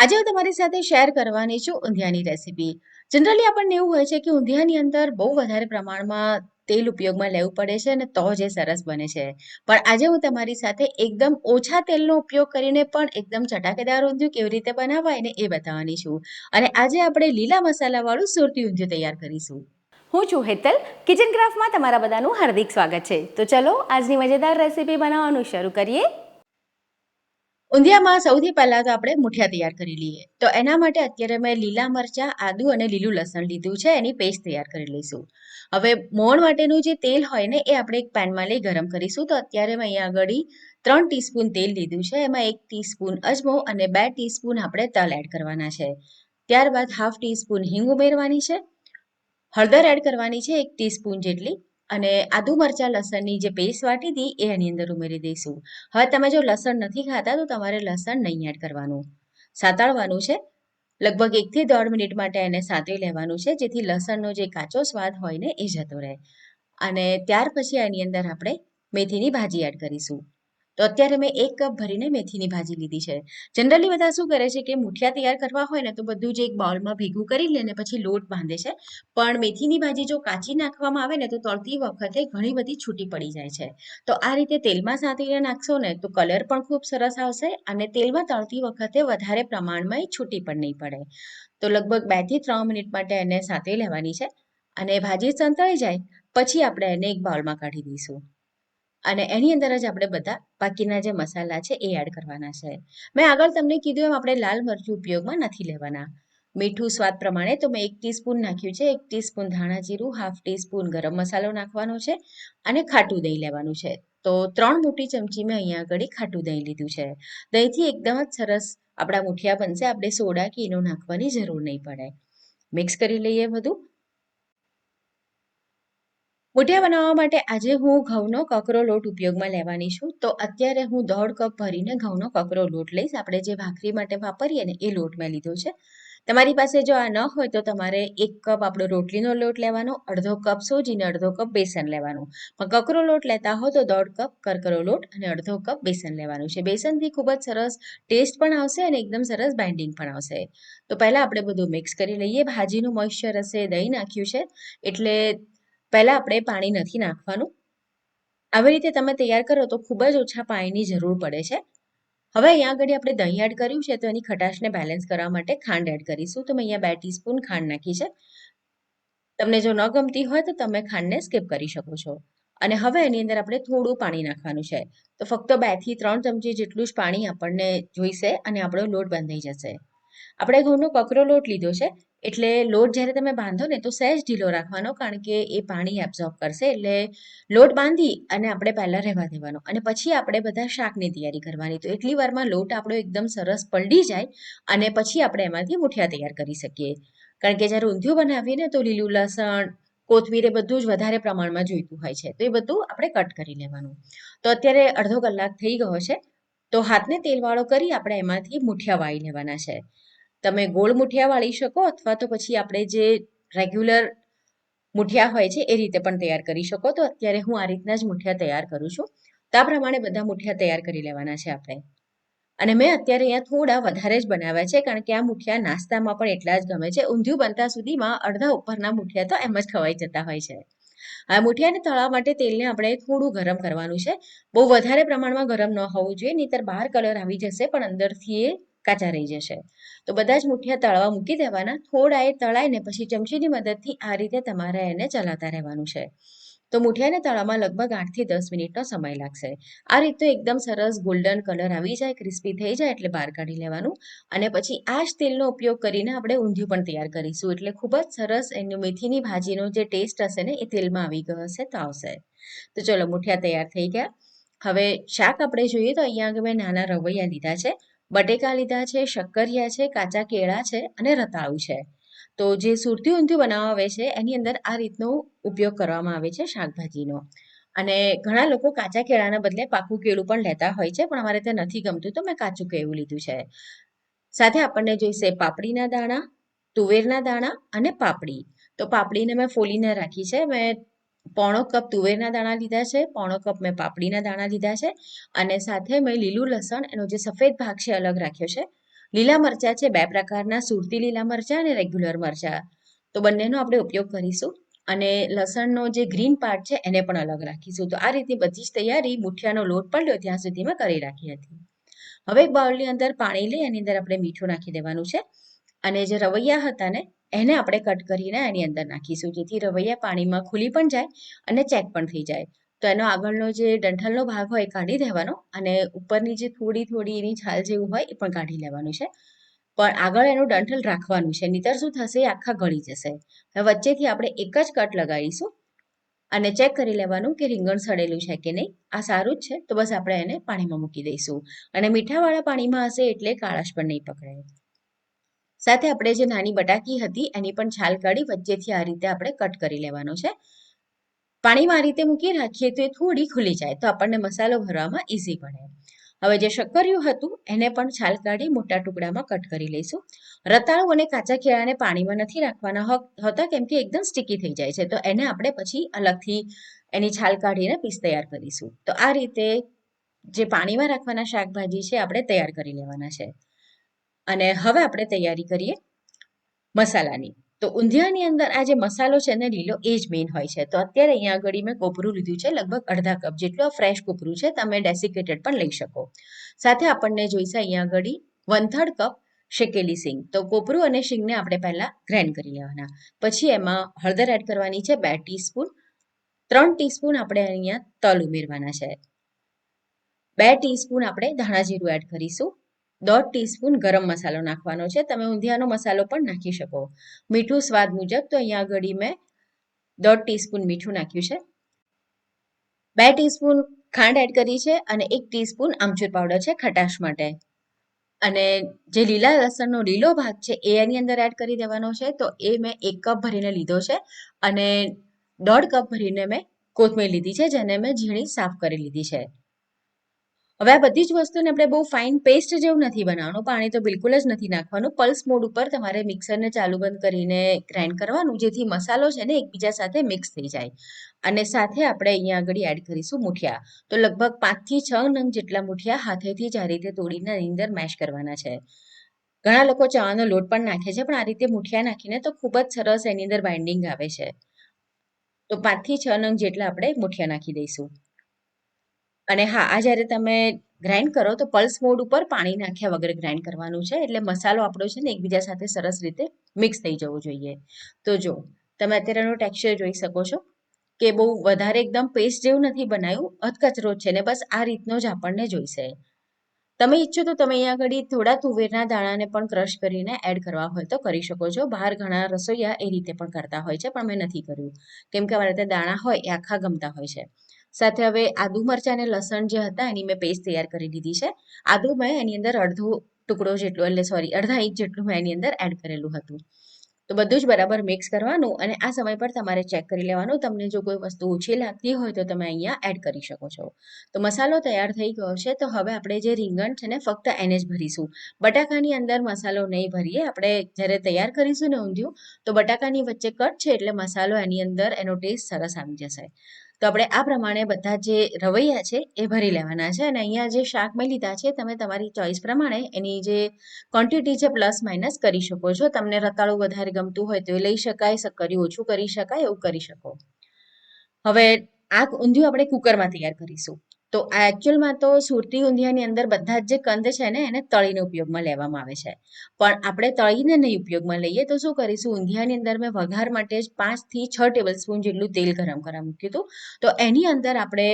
આજે હું તમારી સાથે શેર કરવાની છું ઊંધિયાની રેસીપી જનરલી આપણને એવું હોય છે કે ઊંધિયાની અંદર બહુ વધારે પ્રમાણમાં તેલ ઉપયોગમાં લેવું પડે છે અને તો જ સરસ બને છે. પણ આજે હું તમારી સાથે એકદમ ઓછા તેલનો ઉપયોગ કરીને પણ એકદમ ચટાકેદાર ઊંધિયું કેવી રીતે બનાવાય ને એ બતાવવાની છું. અને આજે આપણે લીલા મસાલાવાળું સુરતી ઊંધિયું તૈયાર કરીશું. હું છું હેતલ કિચન ક્રાફ્ટમાં તમારા બધાનું હાર્દિક સ્વાગત છે. તો ચલો, આજની મજેદાર રેસીપી બનાવવાનું શરૂ કરીએ. ઊંધિયામાં સૌથી પહેલાં તો આપણે મુઠિયા તૈયાર કરી લઈએ. તો એના માટે અત્યારે મેં લીલા મરચાં, આદુ અને લીલું લસણ લીધું છે. એની પેસ્ટ તૈયાર કરી લઈશું. હવે મોણ માટેનું જે તેલ હોય ને, એ આપણે એક પેનમાં લઈ ગરમ કરીશું. તો અત્યારે મેં અહીંયા આગળ ત્રણ ટીસ્પૂન તેલ લીધું છે. એમાં એક ટીસ્પૂન અજમો અને બે ટીસ્પૂન આપણે તલ એડ કરવાના છે. ત્યારબાદ હાફ ટીસ્પૂન હિંગ ઉમેરવાની છે. હળદર એડ કરવાની છે એક ટીસ્પૂન જેટલી. અને આદુ મરચાં લસણની જે પેસ્ટ વાટી હતી એ એની અંદર ઉમેરી દઈશું. હવે તમે જો લસણ નથી ખાતા તો તમારે લસણ નહીં એડ કરવાનું. સાતાળવાનું છે. લગભગ એકથી દોઢ મિનિટ માટે એને સાતળી લેવાનું છે, જેથી લસણનો જે કાચો સ્વાદ હોય ને એ જતો રહે. અને ત્યાર પછી એની અંદર આપણે મેથીની ભાજી એડ કરીશું. તો અત્યારે મેં એક કપ ભરીને મેથીની ભાજી લીધી છે. જનરલી બધા શું કરે છે કે મુઠિયા તૈયાર કરવા હોય ને તો બધું જ એક બાઉલમાં ભેગું કરી લે ને પછી લોટ બાંધે છે. પણ મેથીની ભાજી જો કાચી નાખવામાં આવે ને તો તળતી વખતે ઘણી બધી છૂટી પડી જાય છે. તો આ રીતે તેલમાં સાંતીને નાખશો ને તો કલર પણ ખૂબ સરસ આવશે અને તેલમાં તળતી વખતે વધારે પ્રમાણમાં છૂટી પણ નહીં પડે. તો લગભગ બેથી ત્રણ મિનિટ માટે એને સાંતી લેવાની છે અને ભાજી સંતળાઈ જાય, પછી આપણે એને એક બાઉલમાં કાઢી દઈશું. અને એની અંદર જ આપણે બધા બાકીના જે મસાલા છે એ એડ કરવાના છે. મેં આગળ તમને કીધું એમ આપણે લાલ મરચું ઉપયોગમાં નથી લેવાના. મીઠું સ્વાદ પ્રમાણે તો મેં એક ટીસ્પૂન નાખ્યું છે, એક ટીસ્પૂન ધાણા જીરું, હાફ ટીસ્પૂન ગરમ મસાલો નાખવાનો છે અને ખાટું દહીં લેવાનું છે. તો ત્રણ મોટી ચમચી મેં અહીંયા આગળ ખાટું દહીં લીધું છે. દહીંથી એકદમ જ સરસ આપણા મુઠિયા બનશે, આપણે સોડા કે એનો નાખવાની જરૂર નહીં પડે. મિક્સ કરી લઈએ બધું. મુઠિયા બનાવવા માટે આજે હું ઘઉંનો કકરો લોટ ઉપયોગમાં લેવાની છું. તો અત્યારે હું દોઢ કપ ભરીને ઘઉંનો કકરો લોટ લઈશ. આપણે જે ભાખરી માટે વાપરીએ ને એ લોટ મેં લીધો છે. તમારી પાસે જો આ ન હોય તો તમારે એક કપ આપણો રોટલીનો લોટ લેવાનો, અડધો કપ સોજીને અડધો કપ બેસન લેવાનું. પણ કકરો લોટ લેતા હો તો દોઢ કપ કરકરો લોટ અને અડધો કપ બેસન લેવાનું છે. બેસનથી ખૂબ જ સરસ ટેસ્ટ પણ આવશે અને એકદમ સરસ બાઇન્ડિંગ પણ આવશે. તો પહેલાં આપણે બધું મિક્સ કરી લઈએ. ભાજીનું મોઇશ્ચર હશે, દહીં નાખ્યું છે. એટલે પહેલાં આપણે પાણી નથી નાખવાનું. આવી રીતે તમે તૈયાર કરો તો ખૂબ જ ઓછા પાણીની જરૂર પડે છે. હવે અહીંયા આગળ આપણે દહીં એડ કર્યું છે તો એની ખટાશને બેલેન્સ કરવા માટે ખાંડ એડ કરીશું. તો મેં અહીંયા બે ટીસ્પૂન ખાંડ નાખી છે. તમને જો ન ગમતી હોય તો તમે ખાંડને સ્કીપ કરી શકો છો. અને હવે એની અંદર આપણે થોડું પાણી નાખવાનું છે. તો ફક્ત બેથી ત્રણ ચમચી જેટલું જ પાણી આપણને જોઈશે અને આપણો લોટ બંધાઈ જશે. આપણે ઘઉંનો કકરો લોટ લીધો છે. એટલે લોટ જ્યારે તમે બાંધો ને, તો સહેજ ઢીલો રાખવાનો, કારણ કે એ પાણી એબ્ઝોર્બ કરશે. એટલે લોટ બાંધી અને આપણે પહેલાં રહેવા દેવાનો. અને પછી આપણે બધા શાકની તૈયારી કરવાની. તો એટલી વારમાં લોટ આપણો એકદમ સરસ પલળી જાય અને પછી આપણે એમાંથી મુઠિયા તૈયાર કરી શકીએ. કારણ કે જ્યારે ઊંધિયું બનાવીએ ને, તો લીલું લસણ, કોથમીર એ બધું જ વધારે પ્રમાણમાં જોઈતું હોય છે. તો એ બધું આપણે કટ કરી લેવાનું. તો અત્યારે અડધો કલાક થઈ ગયો છે. તો હાથને તેલવાળો કરી આપણે એમાંથી મુઠિયા વાળી લેવાના છે. તમે ગોળ મુઠિયા વાળી શકો અથવા તો પછી આપણે જે રેગ્યુલર મુઠિયા હોય છે એ રીતે પણ તૈયાર કરી શકો. તો અત્યારે હું આ રીતના જ મુઠિયા તૈયાર કરું છું. તો પ્રમાણે બધા મુઠિયા તૈયાર કરી લેવાના છે આપણે. અને મેં અત્યારે અહીંયા થોડા વધારે જ બનાવ્યા છે કારણ કે આ મુઠિયા નાસ્તામાં પણ એટલા જ ગમે છે. ઊંધિયું બનતા સુધીમાં અડધા ઉપરના મુઠિયા તો એમ જ ખવાઈ જતા હોય છે. આ મુઠિયાને તળવા માટે તેલને આપણે થોડું ગરમ કરવાનું છે. બહુ વધારે પ્રમાણમાં ગરમ ન હોવું જોઈએ, નહીતર બહાર કલર આવી જશે પણ અંદરથી એ કાચા રહી જશે. તો બધા જ મુઠિયા તળવા મૂકી દેવાના. થોડા એ તળાઈને પછી ચમચીની મદદથી આ રીતે તમારે એને ચલાવતા રહેવાનું છે. તો મુઠિયાને તળવામાં લગભગ આઠથી દસ મિનિટનો સમય લાગશે. આ રીતે એકદમ સરસ ગોલ્ડન કલર આવી જાય ક્રિસ્પી થઈ જાય એટલે બહાર કાઢી લેવાનું. અને પછી આ જ તેલનો ઉપયોગ કરીને આપણે ઊંધિયું પણ તૈયાર કરીશું. એટલે ખૂબ જ સરસ એની મેથીની ભાજીનો જે ટેસ્ટ હશે ને એ તેલમાં આવી ગયો હશે તો આવશે. તો ચલો મુઠિયા તૈયાર થઈ ગયા. હવે શાક આપણે જોઈએ તો અહીંયા આગળ મેં નાના રવૈયા લીધા છે. બટેકા લીધા છે, શક્કરિયા છે, કાચા કેળા છે અને રતાળુ છે. તો જે સુરતી ઊંધિયું બનાવવા આવે છે, એની અંદર આ રીતનો ઉપયોગ કરવામાં આવે છે શાકભાજીનો. અને ઘણા લોકો કાચા કેળાના બદલે પાકું કેળું પણ લેતા હોય છે, પણ અમારે ત્યાં નથી ગમતું, તો મેં કાચું કેળું લીધું છે. સાથે આપણને જોઈશે પાપડીના દાણા, તુવેરના દાણા અને પાપડી. તો પાપડીને મેં ફોલીને રાખી છે, મેં પોણો કપ તુવેરના દાણા લીધા છે, પોણો કપ મેં પાપડીના દાણા લીધા છે અને સાથે મેં લીલું લસણ, એનો જે સફેદ ભાગ છે અલગ રાખ્યો છે. લીલા મરચાં છે, બે પ્રકારના, સુરતી લીલા મરચાં અને રેગ્યુલર મરચાં. તો બંનેનો આપણે ઉપયોગ કરીશું અને લસણનો જે ગ્રીન પાર્ટ છે એને પણ અલગ રાખીશું. તો આ રીતે બધી જ તૈયારી મુઠિયાનો લોટ પડ્યો ત્યાં સુધી મેં કરી રાખી હતી. હવે એક બાઉલની અંદર પાણી લઈ, એની અંદર આપણે મીઠું નાખી દેવાનું છે. અને જે રવૈયા હતા ને એને આપણે કટ કરીને એની અંદર નાખીશું. જેથી રવૈયા પાણીમાં ખુલી પણ જાય અને ચેક પણ થઈ જાય. તો એનો આગળનો જે ડંઠલનો ભાગ હોય એ કાઢી દેવાનો અને ઉપરની જે થોડી થોડી એની છાલ જેવું હોય એ પણ કાઢી લેવાનું છે. પણ આગળ એનું ડંઠલ રાખવાનું છે. નહીતર શું થશે? આખા ગળી જશે. હવે વચ્ચેથી આપણે એક જ કટ લગાડીશું અને ચેક કરી લેવાનું કે રીંગણ સડેલું છે કે નહીં. આ સારું જ છે. તો બસ આપણે એને પાણીમાં મૂકી દઈશું. અને મીઠાવાળા પાણીમાં હશે એટલે કાળાશ પણ નહીં પકડે સાથે આપણે જે નાની બટાકી હતી, એની પણ છાલ કાઢી વચ્ચેથી આ રીતે આપણે કટ કરી લેવાનો છે. પાણીમાં આ રીતે મૂકી રાખીએ તો એ થોડી ખુલી જાય, તો આપણને મસાલો ભરવામાં ઈઝી પડે. હવે જે શક્કરિયું હતું, એને પણ છાલ કાઢી મોટા ટુકડામાં કટ કરી લઈશું. રતાળુ અને કાચા કેળાને પાણીમાં નથી રાખવાના હોતા કેમ કે એકદમ સ્ટીકી થઈ જાય છે, તો એને આપણે પછી અલગથી એની છાલ કાઢીને પીસ તૈયાર કરીશું. તો આ રીતે જે પાણીમાં રાખવાના શાકભાજી છે, આપણે તૈયાર કરી લેવાના છે. અને હવે આપણે તૈયારી કરીએ મસાલાની. તો ઊંધિયાની અંદર આ જે મસાલો છે ને લીલો એ જ મેઇન હોય છે. તો અત્યારે અહીંયા આગળ મેં કોપરું લીધું છે, લગભગ અડધા કપ જેટલું આ ફ્રેશ કોપરું છે, તમે ડેસિકેટેડ પણ લઈ શકો. સાથે આપણને જોઈશે અહીંયા આગળ વન થર્ડ કપ શેકેલી સિંગ. તો કોપરું અને સિંગને આપણે પહેલાં ગ્રાઇન્ડ કરી લેવાના. પછી એમાં હળદર એડ કરવાની છે બે ટીસ્પૂન ત્રણ ટીસ્પૂન આપણે અહીંયા તલ ઉમેરવાના છે. બે ટીસ્પૂન આપણે ધાણા જીરું એડ કરીશું. દોઢ ટીસ્પૂન ગરમ મસાલો નાખવાનો છે. તમે ઊંધિયાનો મસાલો પણ નાખી શકો. મીઠું સ્વાદ મુજબ તો અહીંયા આગળ મેં દોઢ ટીસ્પૂન મીઠું નાખ્યું છે. બે ટીસ્પૂન ખાંડ એડ કરી છે અને એક ટીસ્પૂન આમચૂર પાવડર છે ખટાશ માટે. અને જે લીલા લસણનો લીલો ભાગ છે એ એની અંદર એડ કરી દેવાનો છે. તો એ મેં એક કપ ભરીને લીધો છે અને દોઢ કપ ભરીને મેં કોથમીર લીધી છે જેને મેં ઝીણી સાફ કરી લીધી છે. હવે આ બધી જ વસ્તુને આપણે બહુ ફાઇન પેસ્ટ જેવું નથી બનાવવાનું, પાણી તો બિલકુલ જ નથી નાખવાનું. પલ્સ મોડ ઉપર તમારે મિક્સરને ચાલુ બંધ કરીને ગ્રાઇન્ડ કરવાનું, જેથી મસાલો છે ને એકબીજા સાથે મિક્સ થઈ જાય. અને સાથે આપણે અહીંયા આગળ એડ કરીશું મુઠિયા. તો લગભગ પાંચથી છ નંગ જેટલા મુઠિયા હાથેથી જ આ રીતે તોડીને અંદર મેશ કરવાના છે. ઘણા લોકો ચાનો લોટ પણ નાખે છે, પણ આ રીતે મુઠિયા નાખીને તો ખૂબ જ સરસ એની અંદર બાઇન્ડિંગ આવે છે. તો પાંચથી છ નંગ જેટલા આપણે મુઠિયા નાખી દઈશું. અને હા, આ જ્યારે તમે ગ્રાઇન્ડ કરો તો પલ્સ મોડ ઉપર પાણી નાખ્યા વગર ગ્રાઇન્ડ કરવાનું છે. એટલે મસાલો આપણો છે ને એકબીજા સાથે સરસ રીતે મિક્સ થઈ જવો જોઈએ. તો જો, તમે અત્યારે એનું ટેક્સચર જોઈ શકો છો કે બહુ વધારે એકદમ પેસ્ટ જેવું નથી બનાવ્યું અધકચરો છે ને બસ આ રીતનો જ આપણને જોઈશે. તમે ઈચ્છો તો તમે અહીંયા આગળ થોડા તુવેરના દાણાને પણ ક્રશ કરીને એડ કરવા હોય તો કરી શકો છો. બહાર ઘણા રસોઈયા એ રીતે પણ કરતા હોય છે, પણ મેં નથી કર્યું. કેમ કે અમારે ત્યાં દાણા હોય એ આખા ગમતા હોય છે. સાથે હવે આદુ મરચાં અને લસણ જે હતા એની મેં પેસ્ટ તૈયાર કરી દીધી છે. આદુ મેં એની અંદર અડધો ટુકડો જેટલો, એટલે સોરી અડધા ઇંચ જેટલું મેં એની અંદર એડ કરેલું હતું. તો બધું જ બરાબર મિક્સ કરવાનું અને આ સમય પર તમારે ચેક કરી લેવાનું. તમને જો કોઈ વસ્તુ ઓછી લાગતી હોય તો તમે અહીંયા એડ કરી શકો છો. તો મસાલો તૈયાર થઈ ગયો છે. તો હવે આપણે જે રીંગણ છે ને, ફક્ત એને જ ભરીશું. બટાકાની અંદર મસાલો નહીં ભરીએ. આપણે જ્યારે તૈયાર કરીશું ને ઊંધિયું, તો બટાકાની વચ્ચે કટ છે એટલે મસાલો એની અંદર એનો ટેસ્ટ સરસ આવી જશે. તો આપણે આ પ્રમાણે બધા જે રવૈયા છે એ ભરી લેવાના છે અને અહીંયા જે શાક મેં લીધા છે, તમે તમારી ચોઈસ પ્રમાણે એની જે ક્વોન્ટિટી છે પ્લસ માઇનસ કરી શકો છો. તમને રતાળું વધારે ગમતું હોય તો એ લઈ શકાય, શક્કરી ઓછું કરી શકાય, એવું કરી શકો. હવે આ ઊંધિયું આપણે કુકરમાં તૈયાર કરીશું. તો આ એકચ્યુઅલમાં તો સુરતી ઊંધિયાની અંદર બધા જ જે કંદ છે ને, એને તળીને ઉપયોગમાં લેવામાં આવે છે. પણ આપણે તળીને નહીં ઉપયોગમાં લઈએ તો શું કરીશું? ઊંધિયાની અંદર મેં વઘાર માટે જ પાંચથી છ ટેબલ સ્પૂન જેટલું તેલ ગરમ કરવા મૂક્યું હતું. તો એની અંદર આપણે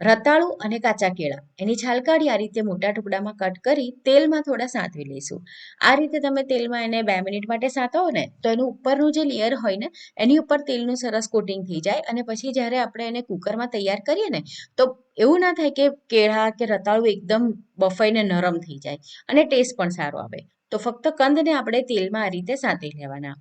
રતાળું અને કાચા કેળા. એની છાલ કાઢી આ રીતે મોટા ટુકડામાં કટ કરી તેલમાં થોડા સાંતવી લઈશું. આ રીતે તમે તેલમાં એને બે મિનિટ માટે સાંતવો ને, તો એનું ઉપરનું જે લેયર હોય ને, એની ઉપર તેલનું સરસ કોટિંગ થઈ જાય અને પછી જ્યારે આપણે એને કુકરમાં તૈયાર કરીએ ને, તો એવું ના થાય કે કેળા કે રતાળું એકદમ બફાઈને નરમ થઈ જાય અને ટેસ્ટ પણ સારો આવે. તો ફક્ત કંદને આપણે તેલમાં આ રીતે સાંતી લેવાના.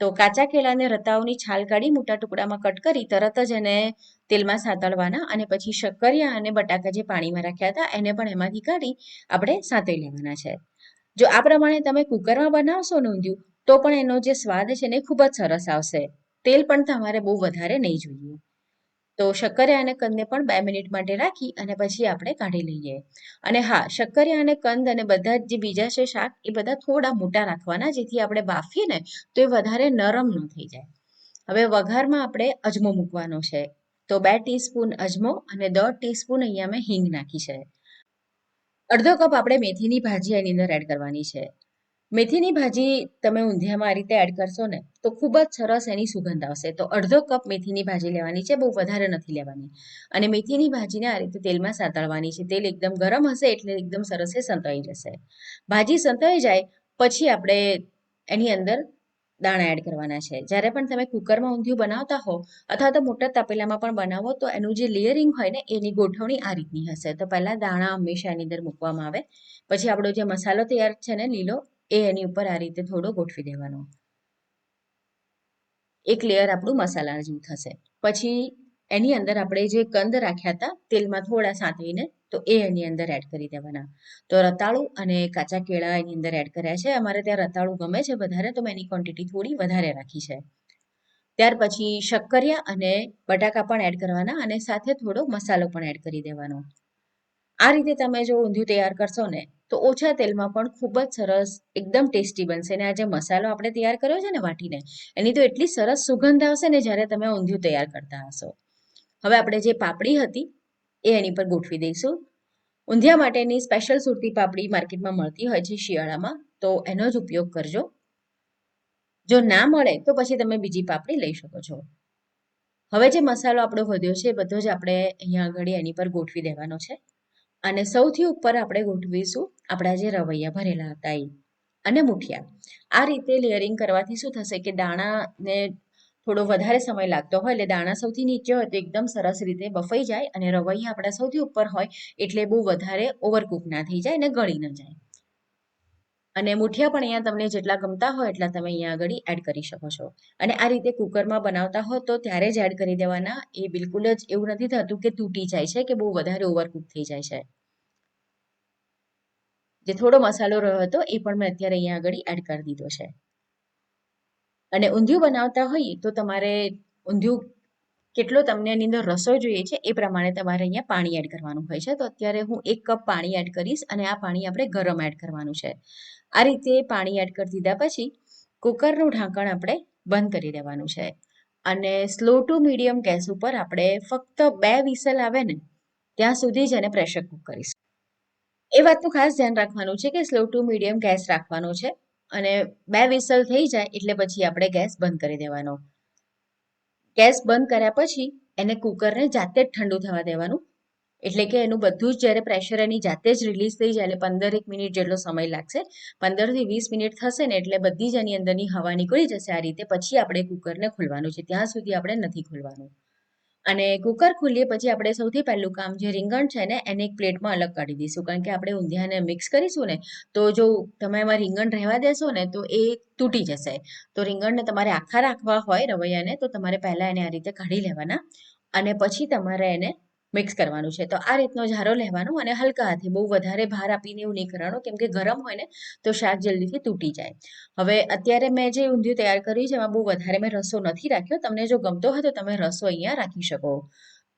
તો કાચા કેળાને રતાઓની છાલ કાઢી મોટા ટુકડામાં કટ કરી તરત જ એને તેલમાં સાંતળવાના અને પછી શક્કરિયા અને બટાકા જે પાણીમાં રાખ્યા હતા એને પણ એમાંથી કાઢી આપણે સાંતળી લેવાના છે. જો આ પ્રમાણે તમે કુકરમાં બનાવશો નોંધ્યું, તો પણ એનો જે સ્વાદ છે ને ખૂબ જ સરસ આવશે. તેલ પણ તમારે બહુ વધારે નહીં જોઈએ. તો શક્કરિયા અને કંદને પણ બે મિનિટ માટે રાખી અને પછી આપણે કાઢી લઈએ. અને હા શક્કરિયા અને કંદ અને બધા જ બીજા છે શાક, એ બધા થોડા મોટા રાખવાના, જેથી આપણે બાફીએ ને, તો એ વધારે નરમ ન થઈ જાય. હવે વઘારમાં આપણે અજમો મૂકવાનો છે. તો બે ટીસ્પૂન અજમો અને દોઢ ટીસ્પૂન અહીંયા મેં હિંગ નાખી છે. અડધો કપ આપણે મેથીની ભાજી એની અંદર એડ કરવાની છે. મેથીની ભાજી તમે ઊંધિયામાં આ રીતે એડ કરશો ને, તો ખૂબ જ સરસ એની સુગંધ આવશે. તો અડધો કપ મેથીની ભાજી લેવાની છે, બહુ વધારે નથી લેવાની. અને મેથીની ભાજીને આ રીતે તેલમાં સાતળવાની છે. તેલ એકદમ ગરમ હશે એટલે એકદમ સરસ એ સંતળાઈ જશે. ભાજી સંતળાઈ જાય, પછી આપણે એની અંદર દાણા એડ કરવાના છે. જ્યારે પણ તમે કુકરમાં ઊંધિયું બનાવતા હો, અથવા તો મોટા તપેલામાં પણ બનાવો, તો એનું જે લેયરિંગ હોય ને, એની ગોઠવણી આ રીતની હશે. તો પહેલાં દાણા હંમેશા એની અંદર મૂકવામાં આવે. પછી આપણો જે મસાલો તૈયાર છે ને, લીલો એ એની ઉપર આ રીતે થોડો ગોઠવી દેવાનો. એક લેયર આપણું મસાલા જેવું થશે. પછી એની અંદર આપણે જે કંદ રાખ્યા હતા, તેલમાં થોડા સાંતવીને તો એ એની અંદર એડ કરી દેવાના. તો રતાળું અને કાચા કેળા એની અંદર એડ કર્યા છે. અમારે ત્યાં રતાળું ગમે છે વધારે, તો મેં એની ક્વોન્ટિટી થોડી વધારે રાખી છે. ત્યાર પછી શક્કરિયા અને બટાકા પણ એડ કરવાના અને સાથે થોડો મસાલો પણ એડ કરી દેવાનો. આ રીતે તમે જો ઊંધિયું તૈયાર કરશો ને, તો ઓછા તેલમાં પણ ખૂબ જ સરસ, એકદમ ટેસ્ટી બનશે. અને આ જે મસાલો આપણે તૈયાર કર્યો છે ને વાટીને, એની તો એટલી સરસ સુગંધ આવશે ને જ્યારે તમે ઊંધિયું તૈયાર કરતા હશો. હવે આપણે જે પાપડી હતી, એ એની પર ગોઠવી દઈશું. ઊંધિયા માટેની સ્પેશિયલ સુરતી પાપડી માર્કેટમાં મળતી હોય છે શિયાળામાં, તો એનો જ ઉપયોગ કરજો. જો ના મળે, તો પછી તમે બીજી પાપડી લઈ શકો છો. હવે જે મસાલો આપણો વધ્યો છે, બધો જ આપણે અહીંયા આગળ એની પર ગોઠવી દેવાનો છે. અને સૌથી ઉપર આપણે ગોઠવીશું આપણા જે રવૈયા ભરેલા હતા એ. અને મુઠિયા. આ રીતે લેયરિંગ કરવાથી શું થશે કે દાણાને થોડો વધારે સમય લાગતો હોય, એટલે દાણા સૌથી નીચે હોય તો એકદમ સરસ રીતે બફાઈ જાય અને રવૈયા આપણા સૌથી ઉપર હોય, એટલે બહુ વધારે ઓવરકુક ના થઈ જાય અને ગળી ન જાય. અને મુઠિયા પણ અહીંયા તમને જેટલા ગમતા હોય એટલા તમે અહીંયા આગળ એડ કરી શકો છો. અને આ રીતે કુકરમાં બનાવતા હો તો ત્યારે જ એડ કરી દેવાના. એ બિલકુલ જ એવું નથી થતું કે તૂટી જાય છે કે બહુ વધારે ઓવરકુક થઈ જાય છે. જે થોડો મસાલો રહ્યો હતો એ પણ મેં અત્યારે અહીંયા આગળ એડ કરી દીધો છે. અને ઊંધિયું બનાવતા હોઈએ તો તમારે ઊંધિયું કેટલો તમને એની અંદર રસો જોઈએ છે એ પ્રમાણે તમારે અહીંયા પાણી એડ કરવાનું હોય છે. તો અત્યારે હું એક કપ પાણી એડ કરીશ અને આ પાણી આપણે ગરમ એડ કરવાનું છે. આ રીતે પાણી એડ કરી દીધા પછી કુકરનું ઢાંકણ આપણે બંધ કરી દેવાનું છે. અને સ્લો ટુ મીડિયમ ગેસ ઉપર આપણે ફક્ત બે વિસલ આવે ને ત્યાં સુધી જ એને પ્રેશર કુક કરીશું. એ વાતનું ખાસ ધ્યાન રાખવાનું છે કે સ્લો ટુ મીડિયમ ગેસ રાખવાનો છે અને બે વિસલ થઈ જાય એટલે પછી આપણે ગેસ બંધ કરી દેવાનો. ગેસ બંધ કર્યા પછી એને કુકરને જાતે જ ઠંડુ થવા દેવાનું. એટલે કે એનું બધું જ જ્યારે પ્રેશર એની જાતે જ રિલીઝ થઈ જાય, એટલે પંદર એક મિનિટ જેટલો સમય લાગશે. પંદરથી વીસ મિનિટ થશે ને એટલે બધી જ એની અંદરની હવા નીકળી જશે આ રીતે પછી આપણે કુકરને ખોલવાનું છે. ત્યાં સુધી આપણે નથી ખોલવાનું. અને કુકર ખોલીએ પછી આપણે સૌથી પહેલું કામ જે રીંગણ છે ને, એને એક પ્લેટમાં અલગ કાઢી દઈશું. કારણ કે આપણે ઊંધિયાને મિક્સ કરીશું ને, તો જો તમે એમાં રીંગણ રહેવા દેશો ને, તો એ તૂટી જશે. તો રીંગણને તમારે આખા રાખવા હોય રવૈયાને, તો તમારે પહેલાં એને આ રીતે કાઢી લેવાના. અને પછી તમારે એને મિક્સ કરવાનું છે. તો આ રીતનો ઝારો લેવાનો અને હલકા હાથે બહુ વધારે ભાર આપીને એવું નહીં કરવાનું. કેમ કે ગરમ હોય ને, તો શાક જલ્દીથી તૂટી જાય. હવે અત્યારે મેં જે ઊંધિયું તૈયાર કર્યું છે, એમાં બહુ વધારે મેં રસો નથી રાખ્યો. તમને જો ગમતો હોય તો તમે રસો અહીંયા રાખી શકો.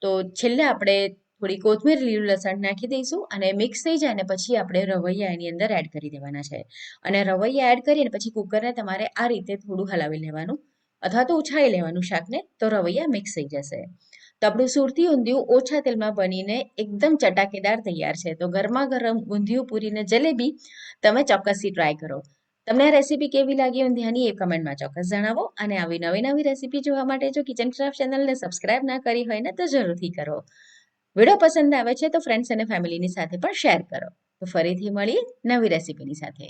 તો છેલ્લે આપણે થોડી કોથમીર, લીલું લસણ નાખી દઈશું અને મિક્સ થઈ જાય ને પછી આપણે રવૈયા એની અંદર એડ કરી દેવાના છે. અને રવૈયા એડ કરીને પછી કુકરને તમારે આ રીતે થોડું હલાવી લેવાનું અથવા તો ઉછાળી લેવાનું શાકને, તો રવૈયા મિક્સ થઈ જશે. આપણું સુરતી ઊંધિયું ઓછા તેલમાં બનીને એકદમ ચટાકેદાર તૈયાર છે તો ગરમા ગરમ ઊંધિયું પૂરીને જલેબી તમે ચોક્કસથી ટ્રાય કરો તમને આ રેસીપી કેવી લાગી ઊંધિયાની એ કમેન્ટમાં ચોક્કસ જણાવો અને આવી નવી નવી રેસીપી જોવા માટે જો કિચન ક્રાફ્ટ ચેનલને સબસ્ક્રાઇબ ના કરી હોય ને તો જરૂરથી કરો વીડિયો પસંદ આવે છે તો ફ્રેન્ડ્સ અને ફેમિલીની સાથે પણ શેર કરો તો ફરીથી મળીએ નવી રેસીપીની સાથે.